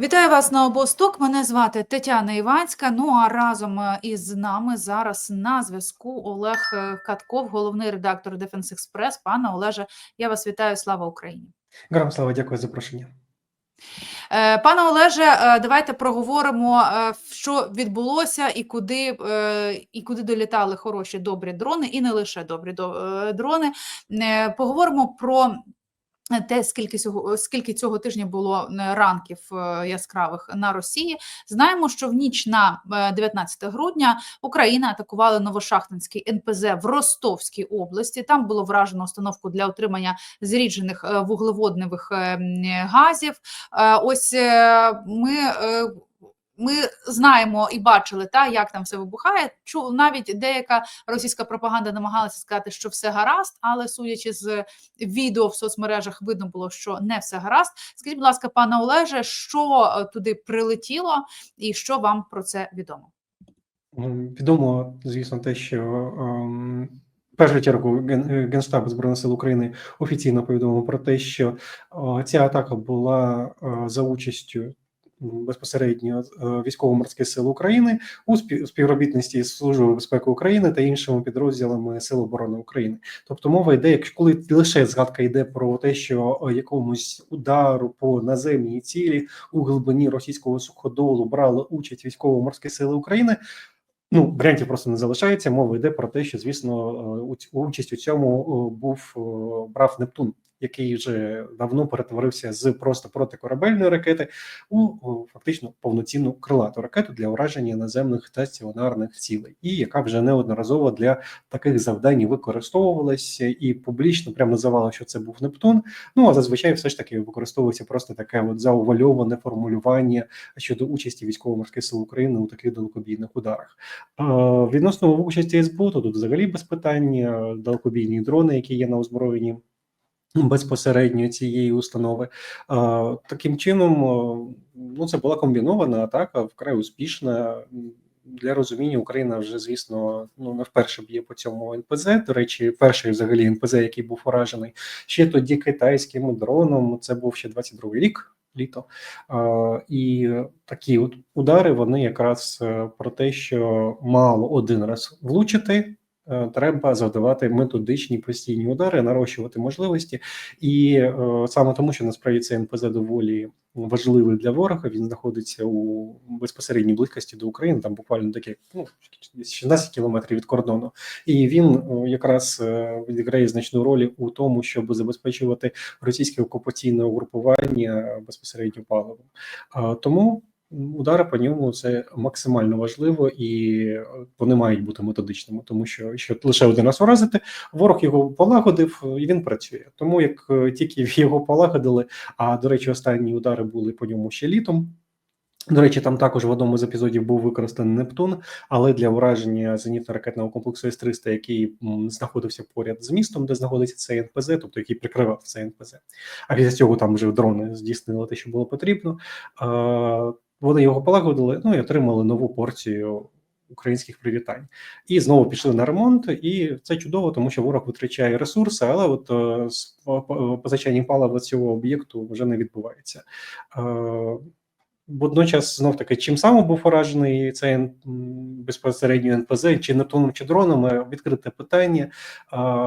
Вітаю вас на обосток. Мене звати Тетяна Іванська. Ну а разом е, із нами зараз на зв'язку Олег е, Катков, головний редактор Дефенс Експрес. Пане Олеже, я вас вітаю. Слава Україні. Героям слава, дякую за запрошення. Е, Пане Олеже, давайте проговоримо, що відбулося і куди, і куди долітали хороші добрі дрони, і не лише добрі до- дрони. Поговоримо про те, скільки цього, скільки цього тижня було е, ранків е, яскравих на Росії. Знаємо, що в ніч на е, 19 грудня Україна атакувала Новошахтинський НПЗ в Ростовській області. Там було вражено установку для отримання зріджених е, вуглеводневих е, газів. Е, Ось е, ми. Е, Ми знаємо і бачили, та як там все вибухає. Чу навіть деяка російська пропаганда намагалася сказати, що все гаразд, але судячи з відео в соцмережах, видно було, що не все гаразд. Скажіть, будь ласка, пане Олеже, що е, туди прилетіло, і що вам про це відомо? Відомо, звісно, те, що в першу чергу Ген- е, Генштаб Збройних сил України офіційно повідомив про те, що е, ця атака була е, за участю безпосередньо е, військово-морських сил України у спів- співробітності з Службою безпеки України та іншими підрозділами Сил оборони України. Тобто мова йде, якщо коли лише згадка йде про те, що е, якомусь удару по наземній цілі у глибині російського суходолу брали участь військово-морські сили України. Ну, варіантів просто не залишається. Мова йде про те, що звісно е, у участь у цьому був брав Нептун, який вже давно перетворився з просто протикорабельної ракети у фактично повноцінну крилату ракету для ураження наземних та стаціонарних цілей, і яка вже неодноразово для таких завдань використовувалася і публічно прямо називала, що це був Нептун. Ну а зазвичай все ж таки використовується просто таке от заувальоване формулювання щодо участі військово-морських сил України у таких далекобійних ударах. Відносно участі СБУ, то тут взагалі без питань е, далекобійні дрони, які є на озброєнні безпосередньо цієї установи. Таким чином, ну це була комбінована атака, вкрай успішна. Для розуміння Україна вже, звісно, ну не вперше б'є по цьому НПЗ. До речі, перший взагалі НПЗ, який був уражений ще тоді китайським дроном. Це був ще 22-й рік, літо. Е, І такі от удари вони якраз е, про те, що мало один раз влучити. Е, Треба завдавати методичні постійні удари, нарощувати можливості, і е, саме тому, що насправді цей НПЗ доволі важливий для ворога. Він знаходиться у безпосередній близькості до України, там буквально такі ну 16 кілометрів від кордону, і він е, якраз відіграє значну роль у тому, щоб забезпечувати російське окупаційне угрупування безпосередньо паливом. Тому удари по ньому це максимально важливо, і е, вони мають бути методичними, тому що що лише один раз уразити, ворог його полагодив і він працює. Тому як е, тільки його полагодили, а до речі, останні удари були по ньому ще літом. До речі, там також в одному з епізодів був використаний Нептун, але для ураження зенітно-ракетного комплексу С-300, який знаходився поряд з містом, де знаходиться цей НПЗ, тобто який прикривав цей НПЗ. А після цього там вже дрони здійснили те, що було потрібно. Е, Вони його полагодили, ну і отримали нову порцію українських привітань. І знову пішли на ремонт, і це чудово, тому що ворог витрачає ресурси, але от е, позичання палива цього об'єкту вже не відбувається. Е, Водночас, знов таки, чим саме був уражений цей безпосередньо НПЗ, чи Нептуном, чи дронами, відкрите питання,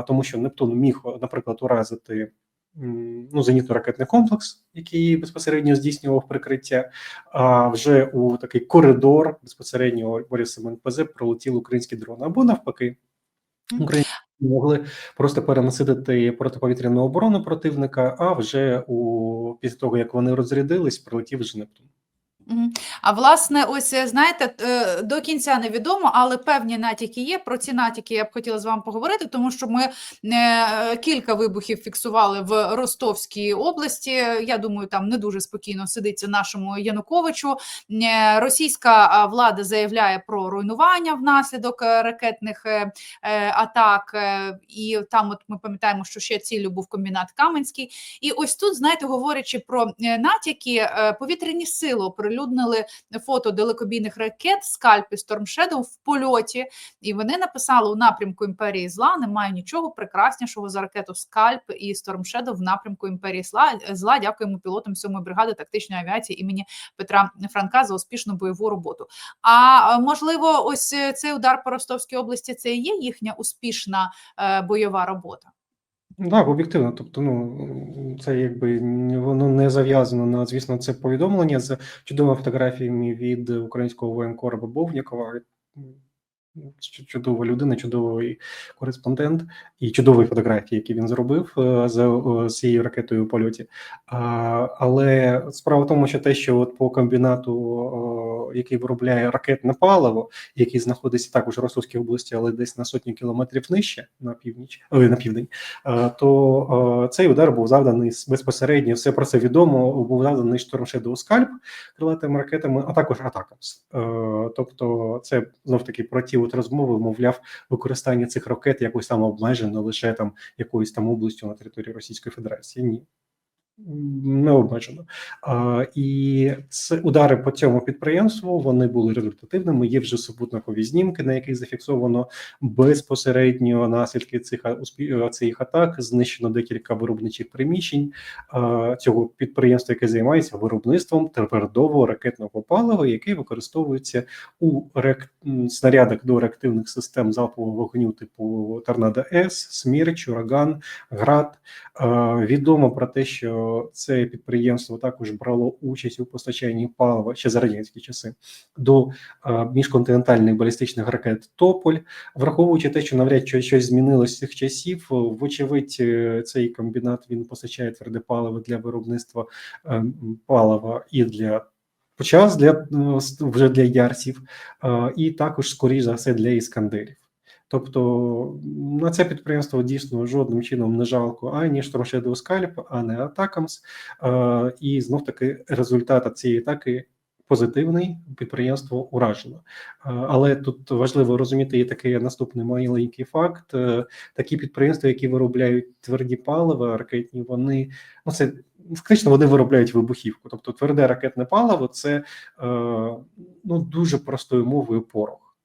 тому що Нептун міг, наприклад, уразити ну, зенітно-ракетний комплекс, який безпосередньо здійснював прикриття. А вже у такий коридор безпосередньо з НПЗ пролетіли українські дрони, або навпаки, українські українці могли просто перенасидити протиповітряну оборону противника. А вже у після того, як вони розрядились, прилетів вже Нептун. А власне, ось е, знаєте, е, до кінця невідомо, але певні натяки є. Про ці натяки я б хотіла з вами поговорити, тому що ми е, кілька вибухів фіксували в Ростовській області. Я думаю, там не дуже спокійно сидиться нашому Януковичу. Російська влада заявляє про руйнування внаслідок ракетних атак, і там, от ми пам'ятаємо, що ще ціллю був комбінат Каменський. І ось тут, знаєте, говорячи про натяки, повітряні сили оприлюднили фото далекобійних ракет Скальп і Storm Shadow в польоті, і вони написали у напрямку імперії зла. Немає нічого прекраснішого за ракету Скальп і Storm в напрямку імперії зла. Зла дякуємо пілотам 7-ї бригади тактичної авіації імені Петра Франка за успішну бойову роботу. А можливо, ось цей удар по Ростовській області це і є їхня успішна е, бойова робота. Так, об'єктивно. Тобто, ну це якби воно не зав'язано на, звісно, це повідомлення з чудовими фотографіями від українського воєнкора Бобовнікова. Чудова людина, чудовий кореспондент і чудові фотографії, які він зробив е, з, е, цією ракетою у польоті. Але справа в тому, що те, що от по комбінату, який виробляє ракетне паливо, який знаходиться також у Ростовській області, але десь на сотню кілометрів нижче на північ, на південь, е, то цей удар був завданий безпосередньо. Все про це відомо. Був завданий Shadow Scalp крилатими ракетами, а також атакамс. Тобто, це знов таки про ті от розмови, мовляв, використання цих ракет якось там обмежено лише там якоюсь там областю на території Російської Федерації. Ні. Не обмежено. А, і це удари по цьому підприємству вони були результативними. Є вже супутникові знімки, на яких зафіксовано безпосередньо наслідки цих а- цих атак. Знищено декілька виробничих приміщень а, цього підприємства, яке займається виробництвом твердового ракетного палива, яке використовується у рек... снарядах до реактивних систем залпового вогню, типу Торнадо С, Смерч, Ураган, Град. Е, Відомо про те, що це підприємство також брало участь у постачанні палива ще за радянські часи до е, міжконтинентальних балістичних ракет Тополь, враховуючи те, що навряд чи щось змінилось з цих часів. е, Вочевидь, е, цей комбінат він постачає тверде паливо для виробництва палива і для. Час для вже для ярсів, е, і також, скоріш за все, для іскандерів. Тобто на це підприємство дійсно жодним чином не жалко ані Shadow Scalp, а не Атакамс. І знов таки результат цієї атаки позитивний. Підприємство уражено. Е, Але тут важливо розуміти є такий наступний маленький факт: Е, такі підприємства, які виробляють тверді палива, ракетні, вони ну це фактично вони виробляють вибухівку. Тобто тверде ракетне паливо це е, ну дуже простою мовою порох.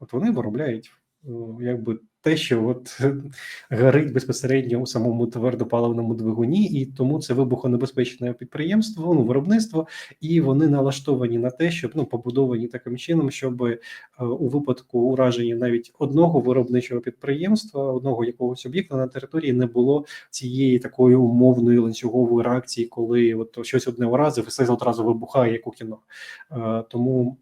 От вони виробляють якби те, що от горить безпосередньо у самому твердопаливному двигуні, і тому це вибухонебезпечне підприємство, ну виробництво, і вони налаштовані на те, щоб ну побудовані таким чином, щоб е, у випадку ураження навіть одного виробничого підприємства, одного якогось об'єкта на території не було цієї такої умовної ланцюгової реакції, коли от щось одне уразив, і все одразу вибухає, як у кіно. Е, Тому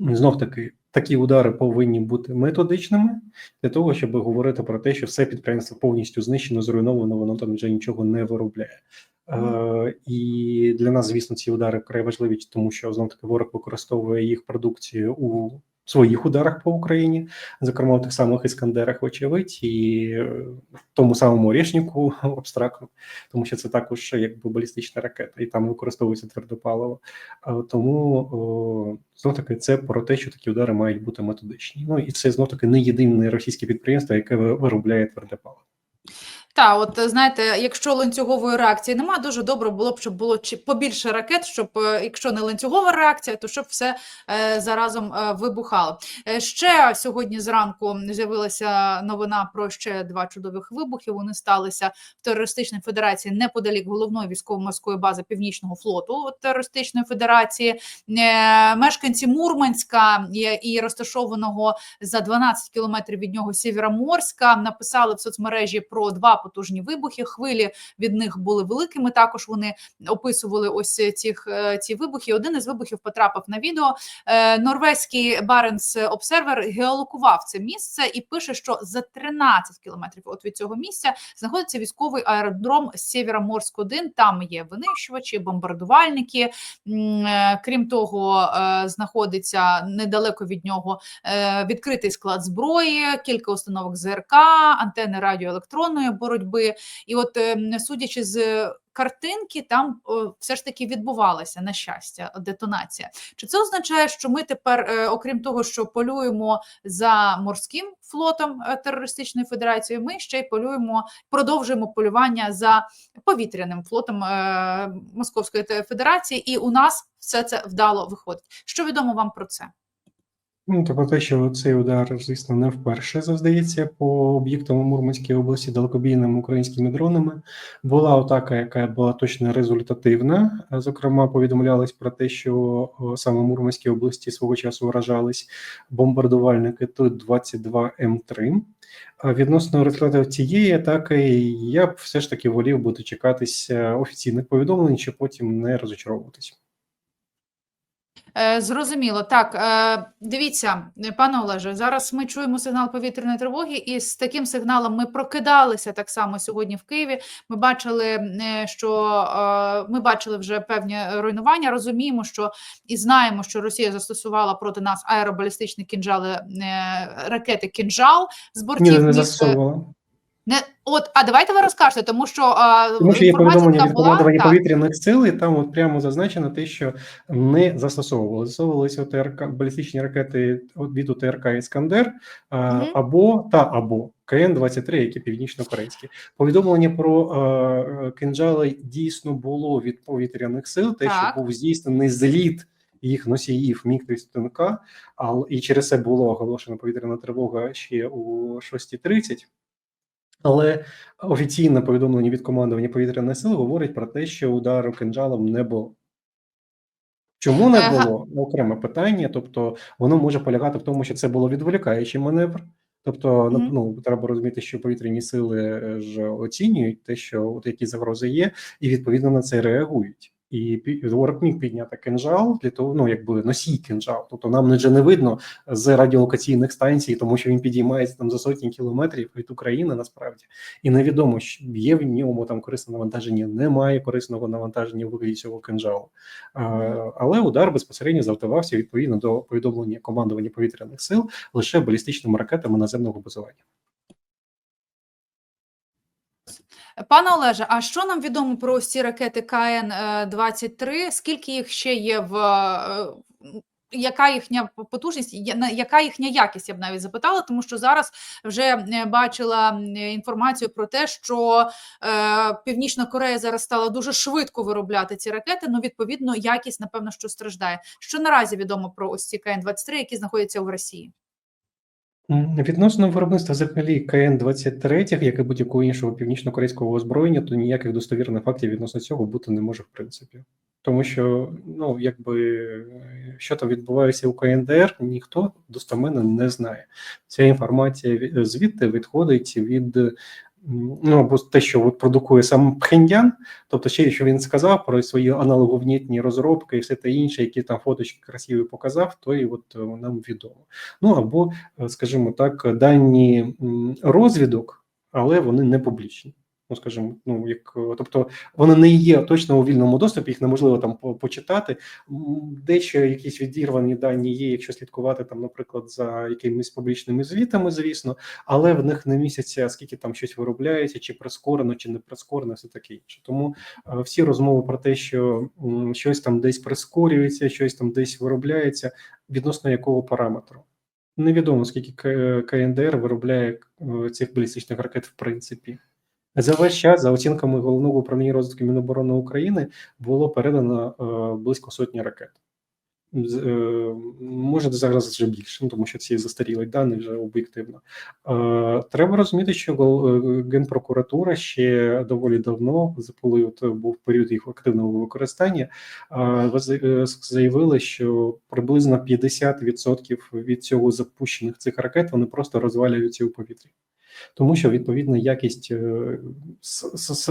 знов таки такі удари повинні бути методичними для того, щоб говорити про те, що все підприємство повністю знищено, зруйновано, воно там вже нічого не виробляє. Е, і для нас, звісно, ці удари вкрай важливі, тому що знов таки ворог використовує їх продукцію у своїх ударах по Україні, зокрема в тих самих іскандерах, вочевидь, і е, в тому самому рішнику абстрактно, тому що це також якби балістична ракета, і там використовується твердопаливо. Тому знов таки це про те, що такі удари мають бути методичні. Ну і це знов таки не єдине російське підприємство, яке виробляє тверде паливо. Та, от е, знаєте, якщо ланцюгової реакції немає, дуже добре було б, щоб було побільше ракет, щоб е, якщо не ланцюгова реакція, то щоб все е, заразом вибухало. Ще сьогодні зранку з'явилася новина про ще два чудових вибухи. Вони сталися в терористичній федерації неподалік головної військово-морської бази Північного флоту терористичної федерації. Мешканці Мурманська і розташованого за 12 кілометрів від нього Сєвєроморська написали в соцмережі про два потужні вибухи. Хвилі від них були великими. Також вони описували ось цих е, ці вибухи. Один із вибухів потрапив на відео. Е, Норвезький Баренц Обсервер геолокував це місце і пише, що за 13 кілометрів от від цього місця знаходиться військовий аеродром Сєвєроморськ 1 Там є винищувачі, бомбардувальники. Е, Крім того, е, знаходиться недалеко від нього е, відкритий склад зброї, кілька установок ЗРК, антени радіоелектронної боротьби. І от, е, судячи з картинки, там е, все ж таки відбувалася на щастя детонація. Чи це означає, що ми тепер, е, окрім того, що полюємо за морським флотом е, терористичної федерації, ми ще й полюємо, продовжуємо полювання за повітряним флотом е, Московської Федерації, і у нас все це вдало виходить. Що відомо вам про це? Ну, то про те, що цей удар, звісно, не вперше завдається по об'єктам у Мурманській області далекобійними українськими дронами. Була атака, яка була точно результативна. Е, Зокрема, повідомлялось про те, що саме Мурманській області свого часу вражались бомбардувальники Ту-22М3. А відносно результатів цієї атаки, я б все ж таки волів бути чекатися офіційних повідомлень, щоб потім не розочаровуватись. Е, Зрозуміло. Так, е, дивіться, пане Олеже, зараз ми чуємо сигнал повітряної тривоги, і з таким сигналом ми прокидалися так само сьогодні в Києві. Ми бачили, е, що ми бачили вже певні руйнування. Розуміємо, що і знаємо, що Росія застосувала проти нас аеробалістичні кінжали ракети кінжал з бортів. Ні, не застосовувала. Не от, а давайте ви розкажете, тому що е, Тому що є повідомлення від командування повітряних сил, і там от прямо зазначено те, що не застосовували. Застосовувалися ОТРК, балістичні ракети від ОТРК Іскандер а, або та або КН-23, які північно-корейські. Повідомлення про е, кинджали дійсно було від повітряних сил, те, Так. що був здійснений зліт їх носіїв Міг-31К, і через це було оголошено повітряна тривога ще у 6.30. Але офіційне повідомлення від командування повітряних сил говорить про те, що удару кинджалом не було. Чому не Ага. було? Окреме питання. Тобто, воно може полягати в тому, що це було відволікаючий маневр. Тобто, Мгм. ну треба розуміти, що повітряні сили е, ж оцінюють те, що от які загрози є, і відповідно на це реагують. І міг підняти кинжал для того, ну якби носій кинжал. Тобто нам вже не видно з радіолокаційних станцій, тому що він підіймається там за сотні кілометрів від України насправді, і невідомо, що є в ньому там корисне навантаження, немає корисного навантаження в вигляді цього кинжалу. А, але удар безпосередньо завдавався відповідно до повідомлення командування повітряних сил лише балістичними ракетами наземного базування. Пане Олеже, а що нам відомо про ось ці ракети КН-23? Скільки їх ще є в е, яка їхня потужність, яка їхня якість? Я б навіть запитала, тому що зараз вже е, бачила інформацію про те, що е, Північна Корея зараз стала дуже швидко виробляти ці ракети. Ну, відповідно, якість, напевно, що страждає. Що наразі відомо про ось ці КН-23, які знаходяться в Росії? М, Відносно виробництва взагалі КН-23, як і будь-якого іншого північно-корейського озброєння, то ніяких достовірних фактів відносно цього бути не може в принципі. Тому що, ну, якби е, що там відбувається у КНДР, ніхто достоменно не знає. Ця інформація ві- звідти відходить від ну, або те, що от продукує сам Пхеньян, тобто ще що він сказав про свої аналоговнітні розробки і все те інше, які там фоточки красиві показав, то і от е, нам відомо. Ну або е, скажімо так, дані розвідок, але вони не публічні. Ну, скажімо, ну як е, тобто вони не є точно у вільному доступі, їх неможливо там почитати. Дещо якісь відірвані дані є, якщо слідкувати там, наприклад, за якимись публічними звітами, звісно, але в них не місяця, скільки там щось виробляється, чи прискорено, чи не прискорено, все таке інше. Тому е, всі розмови про те, що щось там десь прискорюється, щось там десь виробляється, відносно якого параметру. Невідомо скільки КНДР виробляє е, цих балістичних ракет в принципі. За весь час, за оцінками головного управління розвитку Міноборони України, було передано е, близько сотні ракет. Е, Може зараз вже більше, ну, тому що ці застаріли дані вже об'єктивно. Е, Треба розуміти, що Генпрокуратура ще доволі давно, з- коли от був період їх активного використання, заявили, що приблизно 50% від цього запущених цих ракет вони просто розвалюються у повітрі. Тому що відповідно якість е,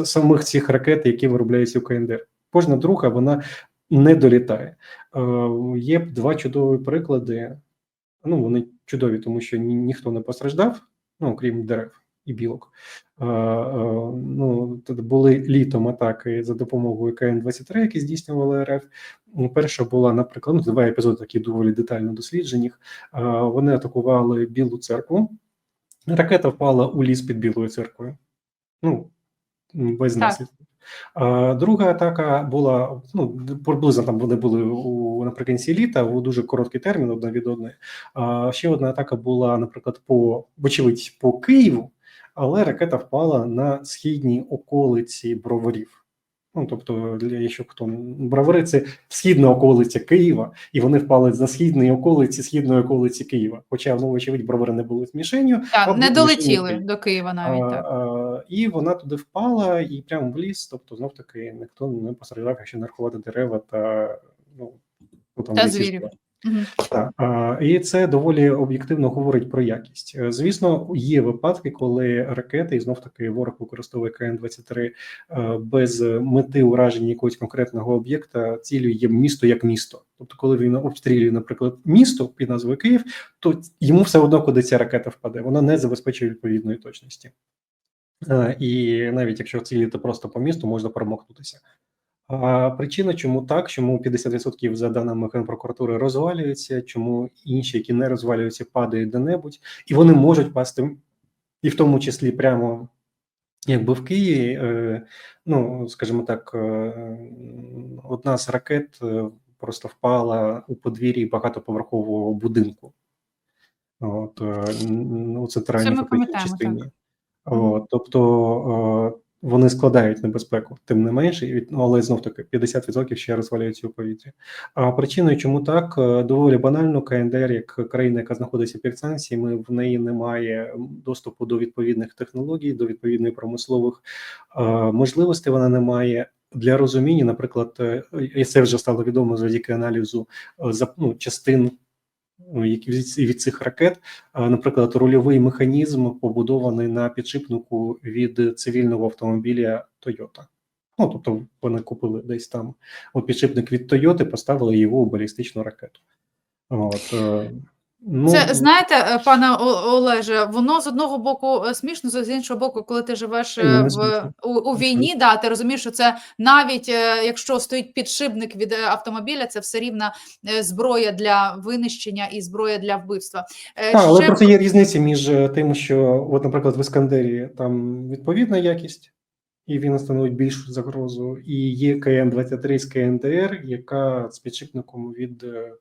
самих цих ракет, які виробляються у КНДР, кожна друга вона не долітає. Е, Є два чудові приклади. Ну вони чудові, тому що ні, ніхто не постраждав, ну крім дерев і білок. Е, е, Ну тут були літом атаки за допомогою КН-23, які здійснювали РФ. Ну, Перша була, наприклад, ну, два епізоди, такі доволі детально досліджені. Е, Вони атакували Білу церкву. Ракета впала у ліс під Білою церквою. Ну, без наслідків. Друга атака була ну, приблизно там вони були у наприкінці літа у дуже короткий термін одна від одної. А ще одна атака була, наприклад, по вочевидь по Києву, але ракета впала на східній околиці броварів. Ну тобто, для якщо хто бравари, це східна околиця Києва, і вони впали за східної околиці східної околиці Києва. Хоча ну, очевидь, бравари не були мішенню. Так, або не долетіли Києва. до Києва навіть А, так. а, і вона туди впала і прямо в ліс. Тобто, знов таки ніхто не постраждав, якщо не рахувати дерева та ну, там Та звірів. Мгм. Так, і це доволі об'єктивно говорить про якість. Е, Звісно, є випадки, коли ракети, і знов таки ворог використовує КН-23 е, без мети ураження якогось конкретного об'єкта, цілею є місто як місто. Тобто, коли він обстрілює, наприклад, місто під назвою Київ, то йому все одно, куди ця ракета впаде, вона не забезпечує відповідної точності. Е, І навіть якщо цілити просто по місту, можна промахнутися. А причина, чому так, чому 50% за даними Генпрокуратури розвалюються, чому інші, які не розвалюються, падають де-небудь, і вони можуть пасти, і в тому числі прямо якби в Києві, е, ну скажімо так, е, одна з ракет е, просто впала у подвір'ї багатоповерхового будинку. От, у центральній фактичній пам'ятаємо, частині. так. От, тобто вони складають небезпеку, тим не менше, ну, але знов таки 50% ще розвалюються у повітрі. А причиною, чому так, е, доволі банально, КНДР, як країна, яка знаходиться під санкціями, в неї немає доступу до відповідних технологій, до відповідних промислових е, можливостей. Вона не має. Для розуміння, наприклад, е, і це вже стало відомо завдяки аналізу ну, частин які від, цих ракет, наприклад, рульовий механізм побудований на підшипнику від цивільного автомобіля Toyota. Ну, тобто вони купили десь там підшипник від Toyota, поставили його у балістичну ракету. От, е, ну, Це знаєте, е, пане Олеже, воно з одного боку е, смішно, з іншого боку, коли ти живеш е, не в у, у війні, да, ти розумієш, що це навіть е, якщо стоїть підшипник від е, автомобіля, це все рівно е, зброя для винищення і зброя для вбивства. Е, Так, але ще просто є різниця між е, тим, що, от, наприклад, в Іскандері там відповідна якість, і він становить більшу загрозу, і є КН-23 з КНДР, яка з підшипником від е. Е,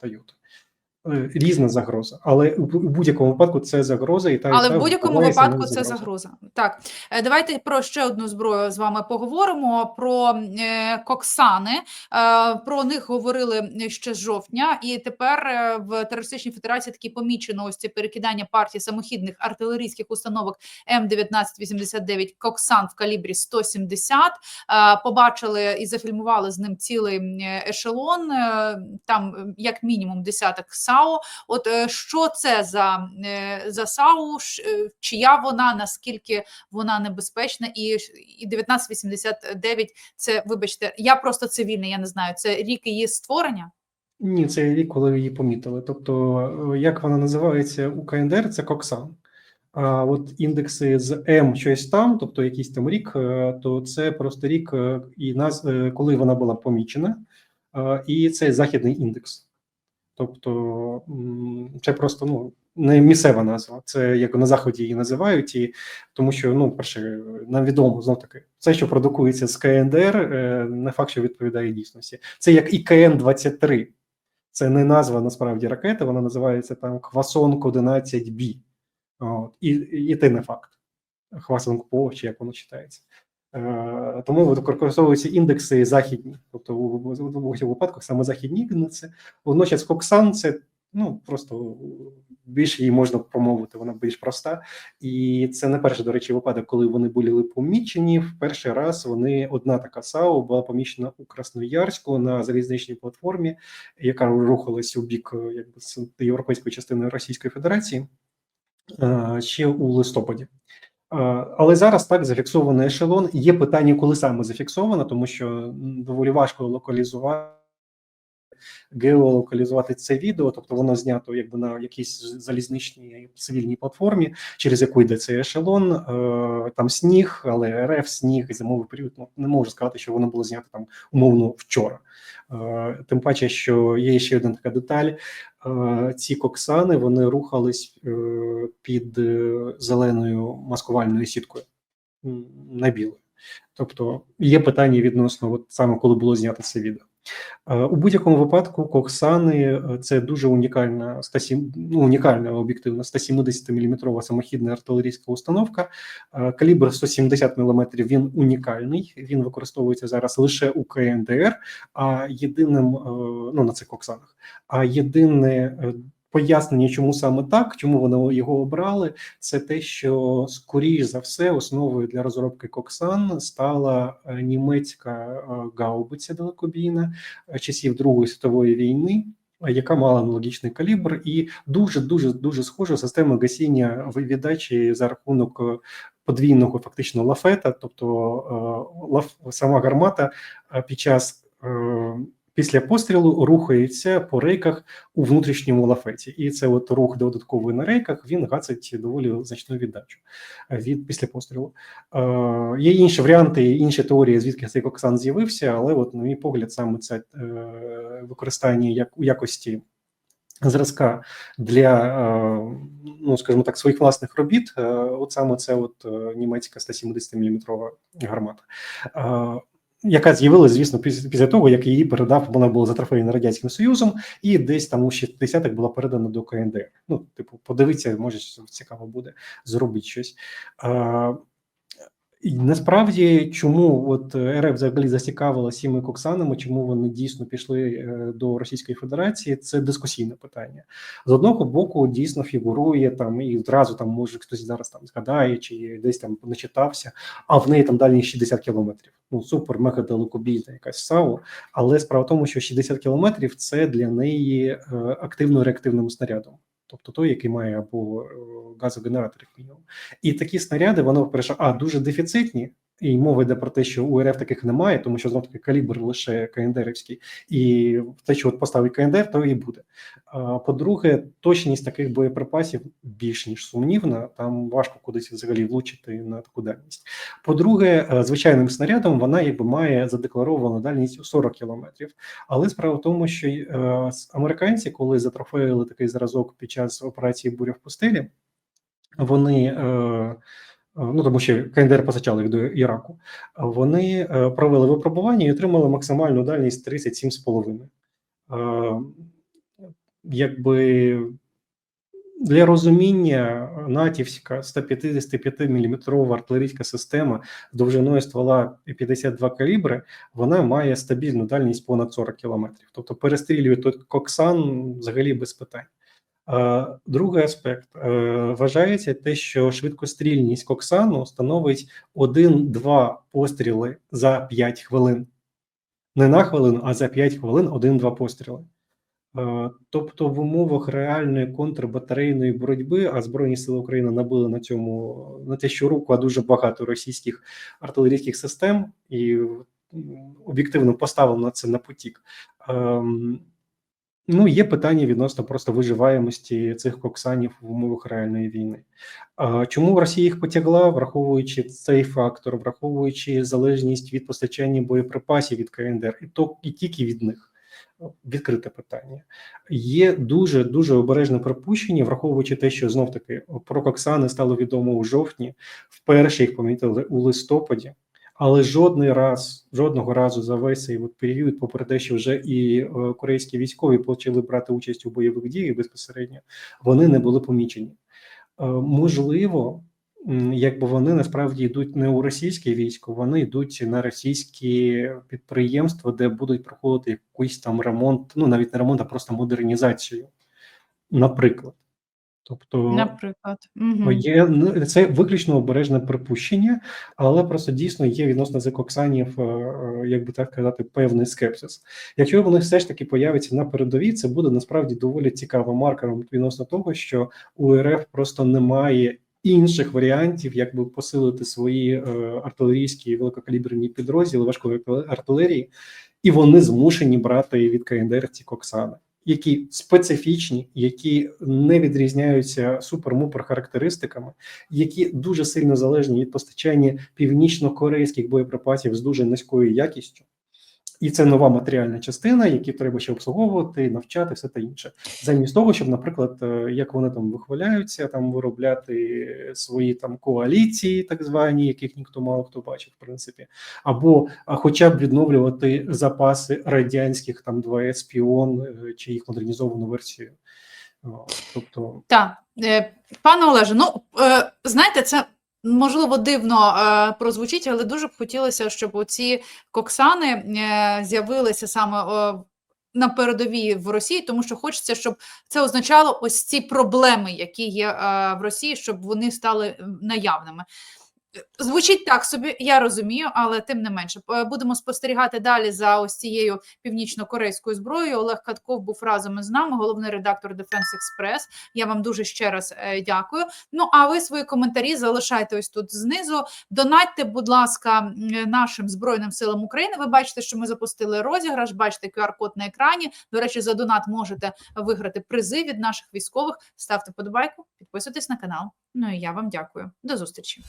Різна загроза, але у будь-якому випадку це загроза, і та і Але та в будь-якому випадку це загроза. Так, Е, давайте про ще одну зброю з вами поговоримо: про е, Коксани. Е, Про них говорили ще з жовтня, і тепер е, в терористичній федерації такі помічено ось це перекидання партії самохідних артилерійських установок М1989 Коксан в калібрі 170. Е, Побачили і зафільмували з ним цілий ешелон. е, Там е, як мінімум десяток САУ. От е, що це за, е, за САУ, е, чия вона, наскільки вона небезпечна, і, і 1989 це, вибачте, я просто цивільний, я не знаю, це рік її створення. Ні, це рік, коли її помітили. Тобто, як вона називається у КНДР, це Коксан. А от індекси з М щось там, тобто якийсь там рік, то це просто рік, і нас, е, коли вона була помічена, і це західний індекс. Тобто це просто ну, не місцева назва, це як на заході її називають, і тому що ну, перше, нам відомо знов таки, все, що продукується з КНДР, е, не факт, що відповідає дійсності. Це як і КН-23. Це не назва насправді ракети, вона називається там Хвасонг 11 б От, і, і те не факт. Хвасонг По, чи як воно читається. Е, тому використовуються індекси західні, тобто у, багатьох випадках саме західні індекси. Водночас Коксан це ну просто більш її можна промовити, вона більш проста. І це не перший, до речі, випадок, коли вони були помічені. В перший раз вони одна така САУ була помічена у Красноярську на залізничній платформі, яка рухалась у бік е, якби європейської частини Російської Федерації е, ще у листопаді. Е, Але зараз так зафіксований ешелон. Є питання, коли саме зафіксовано, тому що доволі важко локалізувати геолокалізувати це відео, тобто воно знято якби на якійсь залізничній цивільній платформі, через яку йде цей ешелон. Е, Там сніг, але РФ, сніг і зимовий період. Ну не можу сказати, що воно було знято там умовно вчора. Е, Тим паче, що є ще одна така деталь. Ці коксани вони рухались е, під е, зеленою маскувальною сіткою на білою. Тобто є питання відносно, от саме коли було знято це відео. У будь-якому випадку Коксани е, це дуже унікальна 107, ну, унікальна об'єктивна 170 мм самохідна артилерійська установка. Е, Калібр 170 мм він унікальний. Він використовується зараз лише у КНДР. А єдиним е, ну на цих Коксанах, а єдине пояснення, чому саме так, чому вони його обрали, це те, що скоріш за все основою для розробки Коксан стала е, німецька е, гаубиця далекобійна е, часів Другої світової війни. Яка мала аналогічний калібр, і дуже дуже дуже схожа система гасіння віддачі за рахунок подвійного фактично лафета, тобто сама гармата під час після пострілу рухається по рейках у внутрішньому лафеті, і це от рух додатковий на рейках. Він гасить доволі значну віддачу е, від після пострілу. Е, є інші варіанти, інші теорії, звідки цей коксан з'явився, але от, на мій погляд, саме це е, використання як у якості. Зразка для, е, ну скажімо так, своїх власних робіт, от саме це от німецька 170 мм гармата, яка з'явилася, звісно, після, після того, як її передав, вона була затрофеєна радянським союзом, і десь там у 60-х була передана до КНДР. Ну, типу, подивіться, може цікаво буде зробити щось. І насправді, чому от е, РФ взагалі зацікавила цими коксанами, чому вони дійсно пішли е, до Російської Федерації, це дискусійне питання. З одного боку, дійсно фігурує там, і одразу там може хтось зараз там згадає, чи десь там начитався, а в неї там далі 60 кілометрів. Ну супер, мега далекобійна якась САУ. Але справа в тому, що 60 кілометрів це для неї е, активно-реактивним снарядом. Тобто той, який має або е, газогенератор, як мінімум. І такі снаряди, воно перше, а дуже дефіцитні, і мова йде про те, що у РФ таких немає, тому що знов таки калібр лише КНДРівський, і те, що от поставить КНДР, то і буде. По-друге, точність таких боєприпасів більш ніж сумнівна. Там важко кудись взагалі влучити на таку дальність. По-друге, е, звичайним снарядом вона якби має задекларовану дальність у 40 кілометрів. Але справа в тому, що е, американці, коли затрофеїли такий зразок під час операції Буря в пустелі, вони. Е, Ну, тому що КНДР постачали їх до Іраку. Вони е, провели випробування і отримали максимальну дальність 37,5. Е, Якби для розуміння натівська 155 мм артилерійська система з довжиною ствола і 52 калібри, вона має стабільну дальність понад 40 км. Тобто перестрілює той коксан взагалі без питань. Е, Другий аспект Е, вважається те, що швидкострільність коксану становить 1-2 постріли за 5 хвилин. Не на хвилину, а за 5 хвилин 1-2 постріли. Е, Тобто, в умовах реальної контрбатарейної боротьби, а Збройні Сили України набили на цьому на те, що руку, а дуже багато російських артилерійських систем, і об'єктивно поставили на це на потік. Ну, є питання відносно просто виживаємості цих коксанів в умовах реальної війни. А чому Росія їх потягла, враховуючи цей фактор, враховуючи залежність від постачання боєприпасів від КНДР, і то і тільки від них. Відкрите питання. Є дуже дуже обережне припущення, враховуючи те, що знов таки про Коксани стало відомо у жовтні, вперше їх помітили у листопаді. Але жодний раз, жодного разу за весь цей от період, попри те, що вже і е, корейські військові почали брати участь у бойових діях безпосередньо, вони не були помічені. Е, можливо, якби вони насправді йдуть не у російське військо, вони йдуть на російські підприємства, де будуть проходити якийсь там ремонт, ну навіть не ремонт, а просто модернізацію, наприклад. Тобто, Наприклад. Угу. Є ну, це виключно обережне припущення, але просто дійсно є відносно цих оксанів, е, е, як би так казати, певний скепсис. Якщо вони все ж таки появляться на передовій, це буде насправді доволі цікавим маркером відносно того, що у РФ просто немає інших варіантів, як би посилити свої е, артилерійські великокаліберні підрозділи важкої артилерії, і вони змушені брати від КНДР ці коксани які специфічні, які не відрізняються супер-мупер характеристиками, які дуже сильно залежні від постачання північно-корейських боєприпасів з дуже низькою якістю. І це нова матеріальна частина, які треба ще обслуговувати, навчати, все та інше. Замість того, щоб, наприклад, е, як вони там вихваляються, там виробляти свої там коаліції, так звані, яких ніхто мало хто бачив, в принципі, або хоча б відновлювати запаси радянських там 2С Піон е, чи їх модернізовану версію. Тобто, Так, е, пане Олеже, ну знаєте, це можливо дивно е, прозвучить, але дуже б хотілося, щоб оці коксани е, з'явилися саме на передовій в Росії, тому що хочеться, щоб це означало ось ці проблеми, які є е, в Росії, щоб вони стали наявними. Звучить так собі, я розумію, але тим не менше будемо спостерігати далі за ось цією північно-корейською зброєю. Олег Катков був разом із нами, головний редактор Defense Express. Я вам дуже ще раз е, дякую. Ну а ви свої коментарі залишайте ось тут знизу. Донатьте, будь ласка, нашим збройним силам України. Ви бачите, що ми запустили розіграш. Бачите QR-код на екрані. До речі, за донат можете виграти призи від наших військових. Ставте подобайку, підписуйтесь на канал. Ну і я вам дякую. До зустрічі.